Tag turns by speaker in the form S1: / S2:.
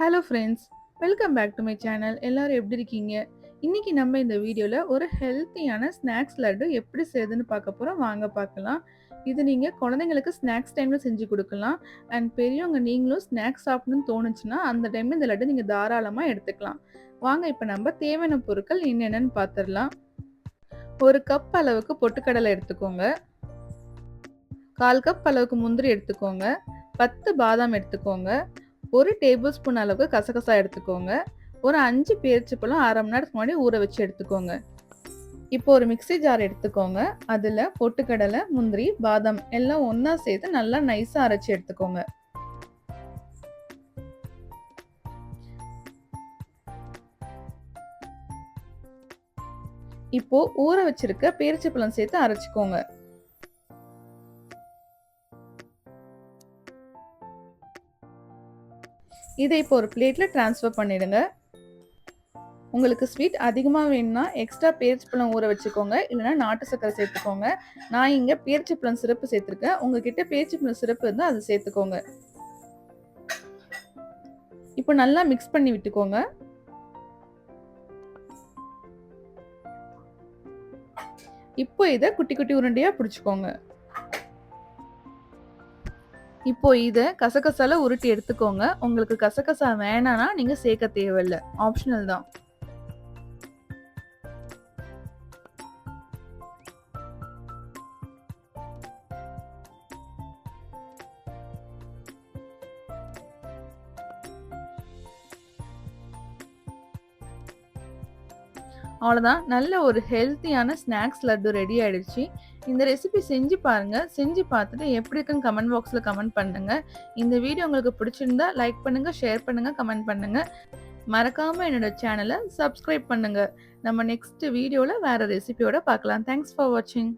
S1: Hello friends welcome back to my channel எல்லாரும் எப்படி இருக்கீங்க? இன்னைக்கு நம்ம இந்த வீடியோவில் ஒரு ஹெல்த்தியான ஸ்நாக்ஸ் லட்டு எப்படி செய்யுதுன்னு பார்க்க போகிறோம் வாங்க பார்க்கலாம். இது நீங்கள் குழந்தைங்களுக்கு ஸ்நாக்ஸ் டைமில் செஞ்சு கொடுக்கலாம். அண்ட் பெரியவங்க நீங்களும் ஸ்நாக்ஸ் சாப்பிடணும்னு தோணுச்சுன்னா அந்த டைமில் இந்த லட்டு நீங்கள் தாராளமாக எடுத்துக்கலாம். வாங்க இப்போ நம்ம தேவையான பொருட்கள் என்னென்னு பார்த்துடலாம் ஒரு கப் அளவுக்கு பொட்டுக்கடலை எடுத்துக்கோங்க. கால் கப் அளவுக்கு முந்திரி எடுத்துக்கோங்க. பத்து பாதாம் எடுத்துக்கோங்க. ஒரு டேபிள் ஸ்பூன் அளவுக்கு கசகசா எடுத்துக்கோங்க. ஒரு அஞ்சு பேரிச்சப்பழம் அரை மணி நேரத்துக்கு முன்னாடி ஊற வச்சு எடுத்துக்கோங்க. இப்போ ஒரு மிக்சி ஜார் எடுத்துக்கோங்க. அதில் பொட்டுக்கடலை முந்திரி பாதாம் எல்லாம் ஒன்றா சேர்த்து நல்லா நைஸாக அரைச்சி எடுத்துக்கோங்க. இப்போ ஊற வச்சிருக்க பேரிச்சப்பழம் சேர்த்து அரைச்சிக்கோங்க. இதை இப்போ ஒரு பிளேட்டில் ட்ரான்ஸ்ஃபர் பண்ணிடுங்க. உங்களுக்கு ஸ்வீட் அதிகமாக வேணும்னா எக்ஸ்ட்ரா பேரிச்சப்பழம் ஊற வச்சுக்கோங்க. இல்லைனா நாட்டு சக்கரை சேர்த்துக்கோங்க. நான் இங்கே பேரிச்சப்பழம் சிறப்பு சேர்த்துருக்கேன். உங்ககிட்ட பேரிச்சப்பழம் சிறப்பு இருந்தால் அதை சேர்த்துக்கோங்க. இப்போ நல்லா மிக்ஸ் பண்ணி விட்டுக்கோங்க. இப்போ இதை குட்டி குட்டி உருண்டையாக பிடிச்சிக்கோங்க. இப்போ இதை கசகசால உருட்டி எடுத்துக்கோங்க. உங்களுக்கு கசகசா வேணாம்னா நீங்கள் சேர்க்க தேவையில்ல. ஆப்ஷனல் தான். அவ்வளோதான் நல்ல ஒரு ஹெல்த்தியான ஸ்நாக்ஸ் லட்டு ரெடி ஆயிடுச்சு. இந்த ரெசிபி செஞ்சு பாருங்கள் செஞ்சு பார்த்துட்டு எப்படி இருக்குன்னு கமெண்ட் பாக்ஸில் கமெண்ட் பண்ணுங்கள் இந்த வீடியோ உங்களுக்கு பிடிச்சிருந்தா லைக் பண்ணுங்கள் ஷேர் பண்ணுங்கள் கமெண்ட் பண்ணுங்கள் மறக்காமல் என்னோட சேனலை சப்ஸ்கிரைப் பண்ணுங்கள் நம்ம நெக்ஸ்ட் வீடியோவில் வேறு ரெசிபியோட பார்க்கலாம். தேங்க்ஸ் ஃபார் வாட்சிங்